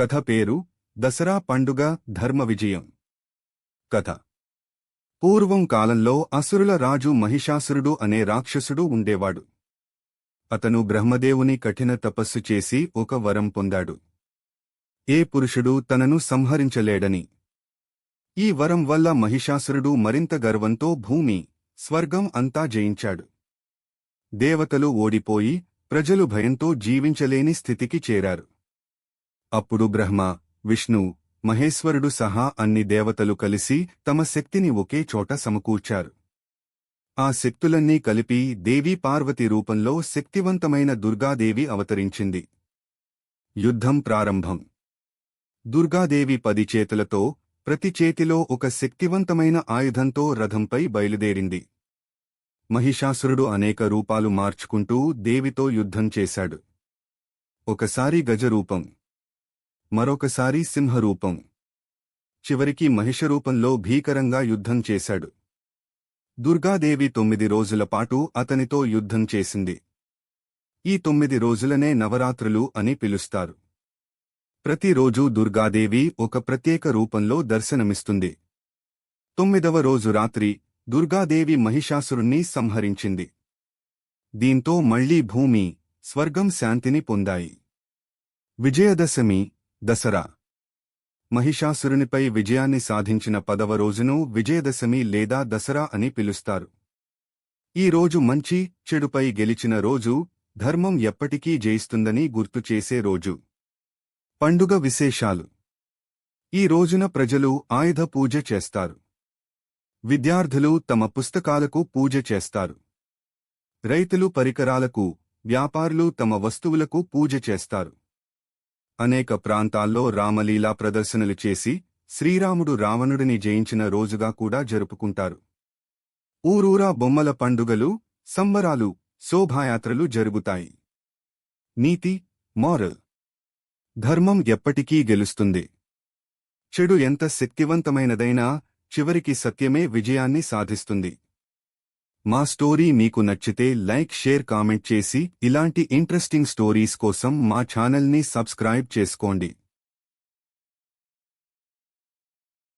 కథ పేరు దసరా పండుగ ధర్మ విజయం. కథ. పూర్వం కాలంలో అసురుల రాజు మహిషాసురుడు అనే రాక్షసుడు ఉండేవాడు. అతను బ్రహ్మదేవుని కఠిన తపస్సు చేసి ఒక వరం పొందాడు. ఏ పురుషుడు తనను సంహరించలేడని. ఈ వరం వల్ల మహిషాసురుడు మరింత గర్వంతో భూమి స్వర్గం అంతా జయించాడు. దేవతలు ఓడిపోయి ప్రజలు భయంతో జీవించలేని స్థితికి చేరారు. అప్పుడు బ్రహ్మ విష్ణు మహేశ్వరుడు సహా అన్ని దేవతలు కలిసి తమ శక్తిని ఒకే చోట సమకూర్చారు. ఆ శక్తులన్నీ కలిపి దేవీ పార్వతి రూపంలో శక్తివంతమైన దుర్గాదేవి అవతరించింది. యుద్ధం ప్రారంభం. దుర్గాదేవి పది చేతులతో ప్రతి చేతిలో ఒక శక్తివంతమైన ఆయుధంతో రథంపై బయలుదేరింది. మహిషాసురుడు అనేక రూపాలు మార్చుకుంటూ దేవితో యుద్ధం చేశాడు. ఒకసారి గజరూపం. మరొకసారి సింహరూపం. చివరికి మహిషరూపంలో భీకరంగా యుద్ధం చేశాడు. దుర్గాదేవి తొమ్మిది రోజుల పాటు అతనితో యుద్ధం చేసింది. ఈ తొమ్మిది రోజులనే నవరాత్రులు అని పిలుస్తారు. ప్రతిరోజూ దుర్గాదేవి ఒక ప్రత్యేక రూపంలో దర్శనమిస్తుంది. తొమ్మిదవ రోజు రాత్రి దుర్గాదేవి మహిషాసురుణ్ణి సంహరించింది. దీంతో మళ్ళీ భూమి స్వర్గం శాంతిని పొందాయి. విజయదశమి దసరా. మహిషాసురునిపై విజయాన్ని సాధించిన పదవ రోజును విజయదశమి లేదా దసరా అని పిలుస్తారు. ఈ రోజు మంచి చెడుపై గెలిచిన రోజు ధర్మం ఎప్పటికీ జయిస్తుందని గుర్తుచేసే రోజు. పండుగ విశేషాలు. ఈ రోజున ప్రజలు ఆయుధ పూజ చేస్తారు. విద్యార్థులు తమ పుస్తకాలకు పూజ చేస్తారు. రైతులు పరికరాలకు వ్యాపారులు తమ వస్తువులకు పూజ చేస్తారు. అనేక ప్రాంతాల్లో రామలీలా ప్రదర్శనలు చేసి శ్రీరాముడు రావణుడిని జయించిన రోజుగా కూడా జరుపుకుంటారు. ఊరూరా బొమ్మల పండుగలు సంబరాలు శోభాయాత్రలు జరుగుతాయి. నీతి మారల్. ధర్మం ఎప్పటికీ గెలుస్తుంది. చెడు ఎంత శక్తివంతమైనదైనా చివరికి సత్యమే విజయాన్ని సాధిస్తుంది. మా స్టోరీ మీకు నచ్చితే లైక్ షేర్ కామెంట్ చేసి ఇలాంటి ఇంట్రెస్టింగ్ స్టోరీస్ కోసం మా ఛానల్ని సబ్స్క్రైబ్ చేసుకోండి.